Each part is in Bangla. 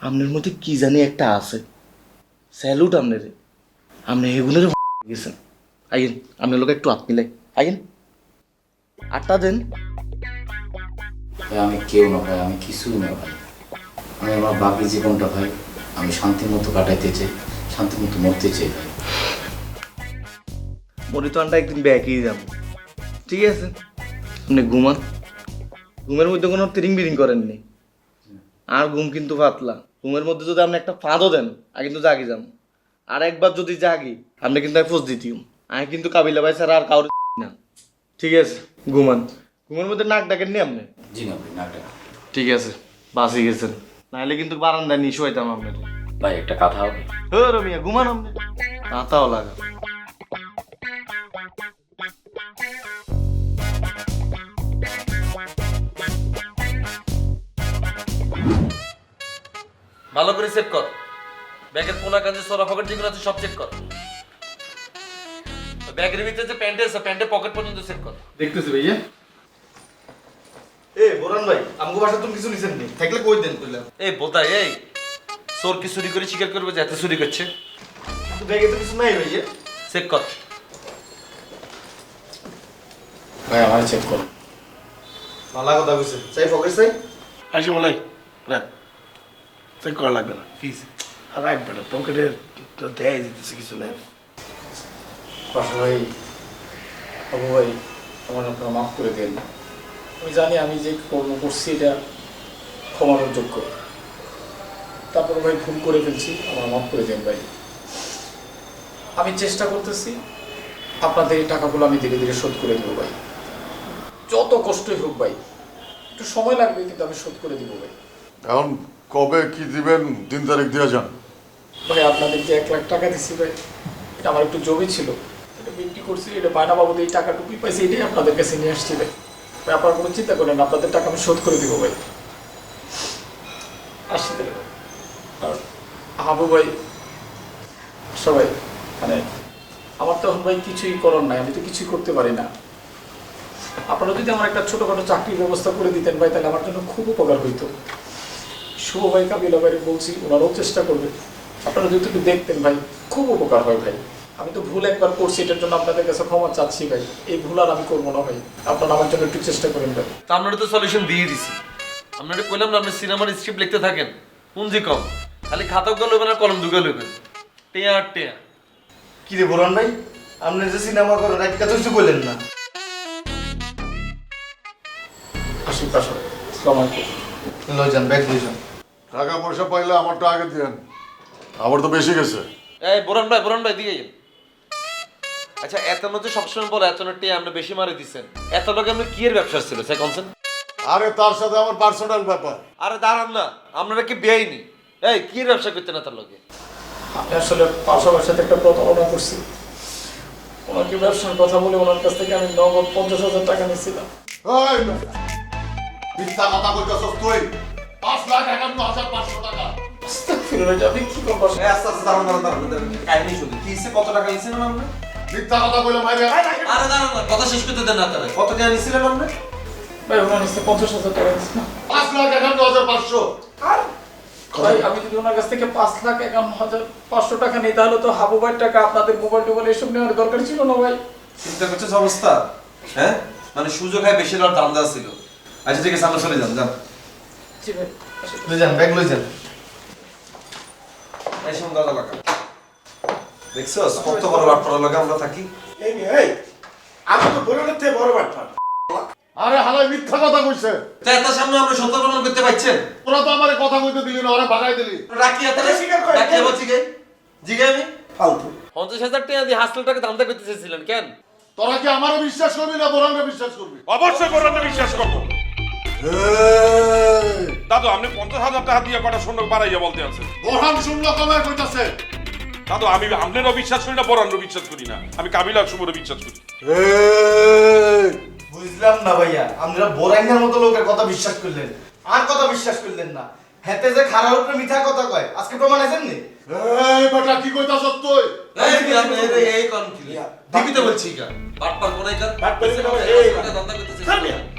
আপনার মধ্যে কি জানি একটা আছে। স্যালুট আপনার আপনি এগুলোর গেছেন। আইন আপনার লোক একটু হাত মিলাই। আইন আটটা দেন। ভাই আমি কেউ না ভাই আমি কিছুই না ভাই। আমি আমার বাকি জীবনটা ভাই আমি শান্তি মতো কাটাইতে চাই শান্তি মতো মরতে চাই ভাই। মরিতনটা একদিন ব্যাকই যাব। ঠিক আছে? আপনি ঘুমান। ঘুমের মধ্যে কোনো তিরিং বিরিং করেননি। আর ঘুম কিন্তু পাতলা। ঘুমের মধ্যে যদি আপনি একটা ফাঁদও দেন আমি কিন্তু জাগি যাম। আর একবার যদি জাগি আপনি কিন্তু আমি ফোঁস দিতিও আমি কিন্তু কাবিলা ভাই স্যার আর কাউর না। ঠিক আছে ঘুমান। ঘুমের মধ্যে নাক ডাকেন নি আপনি? জি না ভাই নাক ডাকা ঠিক আছে বাসি গেছেন। নাহলে কিন্তু বারান্দায় নিয়ে হইতাম আপনার। ভাই একটা কথা হবে। হ্যাঁ রমিয়া ঘুমান আপনি। মাথাও লাগা ভালো করে চেক কর। ব্যাগের কোনা কাজে সরা পকেট যেগুলো আছে সব চেক কর। ব্যাগের ভিতরে যে প্যান্ট আছে প্যান্টের পকেট পর্যন্ত চেক কর। দেখতেছি ভাইয়া। এ বোরান ভাই আমগো বাসা তুমি কিছু নিছেন নি? থাকলে কই দেন কইলাম। এই বোধা এই চোর কি চুরি করে স্বীকার করবে যে এত চুরি করছে? কিন্তু ব্যাগে তো কিছু নাই ভাইয়া। চেক কর। ভাই আমার চেক কর। ভালো কথা কইছে। চাই ফকেট চাই? আসি বলাই রাখ চেক করা লাগবে না ফিস আর রাখবে না পকেটে তো দেয় দিতেছে কিছু নেই ভাই বাবু ভাই আমার আপনারা মাফ করে দেন আমি জানি আমি যে কর্ম করছি এটা ক্ষমানোর যোগ্য। তারপর ভাই ভুল করে ফেলছি আমার মাফ করে দেন ভাই। আমি চেষ্টা করতেছি আপনাদের এই টাকাগুলো আমি ধীরে ধীরে শোধ করে দেবো ভাই। যত কষ্টই হোক ভাই একটু সময় লাগবে কিন্তু আমি শোধ করে দিব ভাই। এখন কবে কি দিবেন? দিন তারিখ দিয়ে যান। ভাই, আপনাদের যে এক লাখ টাকা দিছি ভাই, এটা আমার একটু জমি ছিল। এটা বিক্রি করছি, এটা বায়না বাবদ এই টাকাটুকুই পাইছি, এটাই আপনাদের কাছে নিয়ে আসছি ভাই। ভাই, আপনারা কোনো চিন্তা করেন আপনাদের টাকা আমি শোধ করে দিব ভাই। আসছি তাহলে হাবু ভাই সবাই মানে আমার তো ভাই কিছুই করার নাই, আমি তো কিছুই করতে পারি না। আপনারা যদি আমার একটা ছোটোখাটো চাকরির ব্যবস্থা করে দিতেন ভাই, তাহলে আমার জন্য খুব উপকার হইতো। শুভ ভাই কাবিলা ভাইরে বলছি ওনারাও চেষ্টা করবে। আপনারা যদি একটু দেখতেন ভাই খুব উপকার হয় ভাই। আমি তো ভুল একবার করছি এটার জন্য আপনাদের কাছে ক্ষমা চাচ্ছি ভাই। এই ভুল আর আমি করব না ভাই। আপনারা আমার জন্য একটু চেষ্টা করেন ভাই। তা আপনারা তো সলিউশন দিয়ে দিছি। আপনারা কইলাম না আপনি সিনেমার স্ক্রিপ্ট লিখতে থাকেন। পুঞ্জি কম। খালি খাতা গুলো লইবেন আর কলম দুটো লইবেন। টেয়া আর টেয়া। কি রে বোরান ভাই আপনি যে সিনেমা করেন একটা তো কিছু কইলেন না। আসি পাশা সালাম আলাইকুম। লই যান ব্যাগ লই যান। টাকা পয়সা পাইলে আমারটা আগে দেন। আমার তো বেশি গেছে। এই বোরান ভাই বোরান ভাই দিকে যান। আচ্ছা এত তো সবসময় বলে এত টেয়া আপনি বেশি মারি দিচ্ছেন এত লোকে আপনি কি এর ব্যবসা ছিল সে কনসেন? আরে তার সাথে আমার পার্সোনাল ব্যাপার। আরে দাঁড়ান না আপনারা কি বেআইনি? এই কি এর ব্যবসা করতেন এত লোকে? আমি আসলে পাশার সাথে একটা প্রতারণা করছি। ওনাকে ব্যবসার কথা বলে ওনার কাছ থেকে আমি নগদ পঞ্চাশ হাজার টাকা নিচ্ছিলাম এই মিথ্যা কথা কইতেছস তুই। পাঁচ লাখ একান্ন হাজার পাঁচশো টাকা। আমি কি করব আসলে? আস্তে আস্তে দাঁড়ান দাঁড়ান দাঁড়ান কাহিনী শুনি। কি হিসেবে কত টাকা নিয়েছিলেন আপনি? মিথ্যা কথা কইলে মাইরে আরে দাঁড়ান না কথা শেষ করতে দেন না তারা কত টাকা নিয়েছিলেন আপনি? ভাই ওনার নিচ্ছে পঞ্চাশ হাজার টাকা নিচ্ছিলাম পাঁচ লাখ একান্ন হাজার পাঁচশো। ভাই আমি যদি ওনার কাছ থেকে পাঁচ লাখ একান্ন হাজার পাঁচশো টাকা নিই তাহলে তো হাবু ভাইয়ের টাকা আপনাদের মোবাইল টোবাইল এসব নেওয়ার দরকার ছিল না ভাই। চিন্তা করছিস অবস্থা? হ্যাঁ? মানে সুযোগ হয় বেশি দাম দেওয়া ছিল। আচ্ছা ঠিক আছে আমরা চলে যান যান। জি ভাই লই যান ব্যাগ লই যান। এই সন্ধ্যা লাগা দেখছস কত বড় বাট পড়া লাগে আমরা থাকি? এই নে, এই আমি তো বলে থেকে বড় বাট্টা আরে হালাই মিথ্যা কথা কইছে। তো এত সামনে আমরা সত্য প্রমাণ করতে পারছেন তোরা তো আমারে কথা কইতে দিলি না ওরা ভাগাই দিলি। রাখি এত স্বীকার করে, রাখি বলছি গে জিগে আমি। ফালতু। পঞ্চাশ হাজার টাকা দিয়ে হাসপাতালটাকে দামটা করতে চেয়েছিলেন কেন? তোরা কি আমারও বিশ্বাস করবি না বিশ্বাস করবি? অবশ্যই বিশ্বাস করব। দাদু আপনি পঞ্চাশ হাজার টাকা দিয়ে কটা শূন্য বাড়াইয়া বলতে আছেন বোরহান শূন্য কমায় কইতাছে। দাদু আমি আপনারও বিশ্বাস করি না বরান্নও বিশ্বাস করি না। আমি কাবিলার সুমরও বিশ্বাস করি। বুঝলাম না ভাইয়া আপনারা বোরাঙ্গার মতো লোকের কথা বিশ্বাস করলেন। আর কথা বিশ্বাস করলেন না। হেতে যে খারাপ উপরে মিঠা কথা কয় আজকে প্রমাণ আছেন নি এই বেটা কি কইতাছস তুই? এই কি আপনি এই কোন কি? দিবিতে বলছি কা বাটপার কোনাই কার? বাটপার এই, দামটা করতে থামে।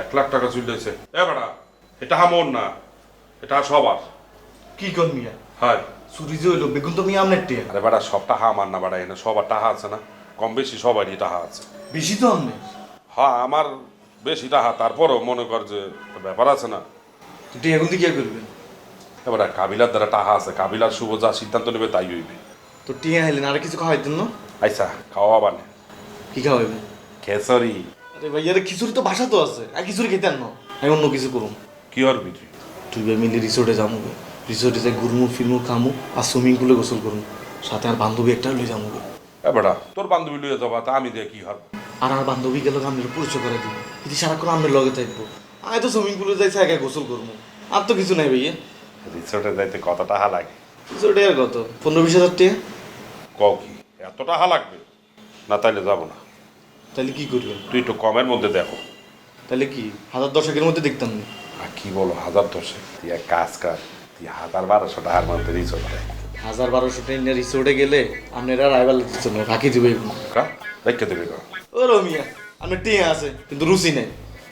এক লাখ টাকা চুলেছে এ বেড়া এটা হামন না এটা সবার। কি কর মিয়া? হয়। চুরি যে হইল বেগুন তো মিয়া আমনের টিয়া। আরে বেড়া সব টাহা আমার না বেড়া এনে সবার টাহা আছে না? কম বেশি সবারই টাহা আছে। বেশি তো আমনে হ্যাঁ আমার বেশি টাহা তারপরও মনে কর যে ব্যাপার আছে না? টিয়া এখন কি করবেন এবার কাবিলার দ্বারা টাহা আছে কাবিলার শুভ যা সিদ্ধান্ত নেবে তাই হইবে। তো টিয়া হাইলেন আর কিছু খাওয়াইতেন না? আইসা খাওয়া বানে কি খাওয়াইবেন? খেসরি। আরে ভাই আরে খিচুড়ি তো বাসা তো আছে। আর খিচুড়ি খেতেন না আমি অন্য কিছু করুম। কি হরবি তুই তুই ভাই মিলে রিসোর্টে যাব রিসোর্টে যাই ঘুরমু ফিরমু খামু আর সুইমিং পুলে গোসল করুম। সাথে আর বান্ধবী একটা লই যাব এ বেটা তোর বান্ধবী লইয়া যাবা তা আমি দিয়ে কি হরব আর আমার বান্ধবী গেল আমি পরিচয় করে দিব। যদি সারাক্ষণ আমার লগে থাকব আমি তো সুইমিং পুলে যাই একা গোসল করব আর তো কিছু নাই ভাইয়া। রিসোর্টে যাইতে কত টাকা লাগে? রিসোর্টে আর কত? পনেরো বিশ হাজার টাকা। কও কি এত টাকা লাগবে? না তাইলে যাব না। তাহলে কি করবেন তুই একটু কমের মধ্যে দেখো। তাহলে কি? হাজার দশেকের মধ্যে দেখতাম না আর কি বলো হাজার দশে তুই এক কাজ কর তুই হাজার বারোশো টাকার মধ্যে রিসোর্ট দেয় হাজার বারোশো টাকা রিসোর্টে গেলে আপনারা রাইবার দিচ্ছেন না রাখি দিবে দেবে ও রমিয়া আপনার টিয়া আছে কিন্তু রুচি নেই।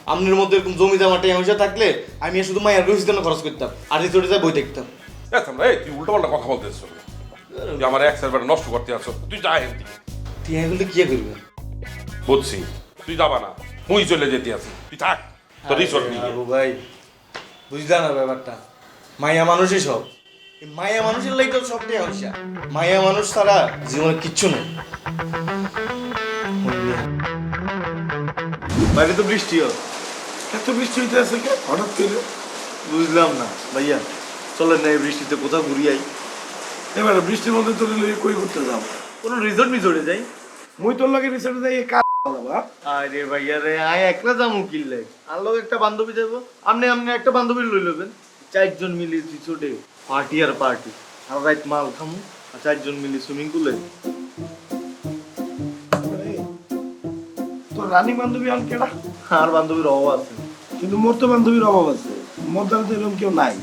আপনার মধ্যে এরকম জমি জমা টিয়া পয়সা থাকলে আমি শুধু মায়ের রুচির জন্য খরচ করতাম আর রিসোর্টে যাই বই দেখতাম। এই তুই উল্টো পাল্টা কথা বলতেছ। আমার এক সাইড নষ্ট করতে আছো তুই যা টিয়া এগুলো কি করবেন বুঝছি। তুই যাবা না। মুই চলে যেতে আছি। তুই থাক। তোর রিসোর্ট নিয়ে বাবু ভাই বুঝলা না ব্যাপারটা? মায়া মানুষই সব। এই মায়া মানুষের লাগে তো সব টিয়া পয়সা মায়া মানুষ ছাড়া জীবনে কিচ্ছু নেই। বাইরে তো বৃষ্টিও। এত বৃষ্টি হইতে আছে কে হঠাৎ করে? বুঝলাম না। ভাইয়া চলেন না এই বৃষ্টিতে কোথাও ঘুরিয়াই এবারে বৃষ্টির মধ্যে তোর কই করতে যাব? কোনো রিসোর্ট মিসোর্টে যাই? মুই তোর লাগে রিসোর্টে যাই কাজ আরে ভাইয়া রে আয় একলা যাব কিনলে আর একটা বান্ধবী যাব আপনি আপনি একটা বান্ধবী লই লবেন। চারজন মিলে রিসোর্টে পার্টি আর পার্টি। আর রাইত মাল খামু আর চারজন মিলে সুইমিং পুলে। তোর রানী বান্ধবী আন কেডা? আর বান্ধবীর অভাব আছে। কিন্তু মোর তো বান্ধবীর অভাব আছে। মোর দ্বারা তো এরকম কেউ নাই।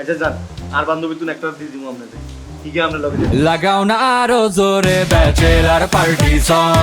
আচ্ছা যান। আর বান্ধবী তুমি একটা দিয়ে দিব আপনাদের ঠিক আছে আপনার লগে লাগাও না আরও জোরে ব্যাচেলার পার্টি সং